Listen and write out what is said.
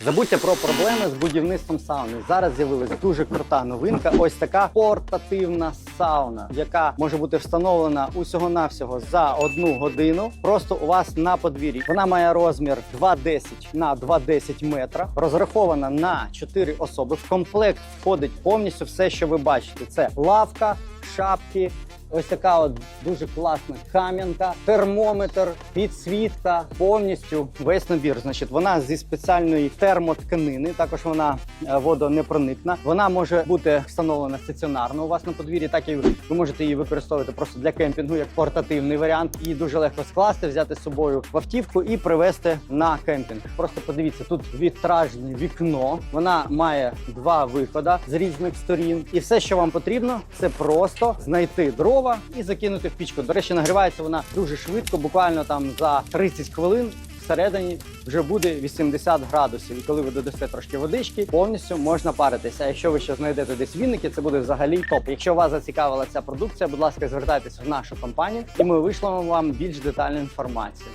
Забудьте про проблеми з будівництвом сауни. Зараз з'явилась дуже крута новинка. Ось така портативна сауна, яка може бути встановлена усього-навсього за одну годину. Просто у вас на подвір'ї. Вона має розмір 2,10 на 2,10 метра. Розрахована на 4 особи. В комплект входить повністю все, що ви бачите. Це лавка, шапки. Ось така от дуже класна кам'янка, термометр, підсвітка, повністю весь набір. Значить, вона зі спеціальної термотканини. Також вона е, водонепроникна. Вона може бути встановлена стаціонарно у вас на подвір'ї. Так і ви можете її використовувати просто для кемпінгу як портативний варіант. Її дуже легко скласти, взяти з собою в автівку і привезти на кемпінг. Просто подивіться, тут вітражне вікно. Вона має два виходи з різних сторін, і все, що вам потрібно, це просто знайти дрова і закинути в пічку. До речі, нагрівається вона дуже швидко, буквально там за 30 хвилин. Всередині вже буде 80 градусів, і коли ви додасте трошки водички, повністю можна паритися. А якщо ви ще знайдете десь вінники, це буде взагалі топ. Якщо вас зацікавила ця продукція, будь ласка, звертайтеся в нашу компанію, і ми вийшлемо вам більш детальну інформацію.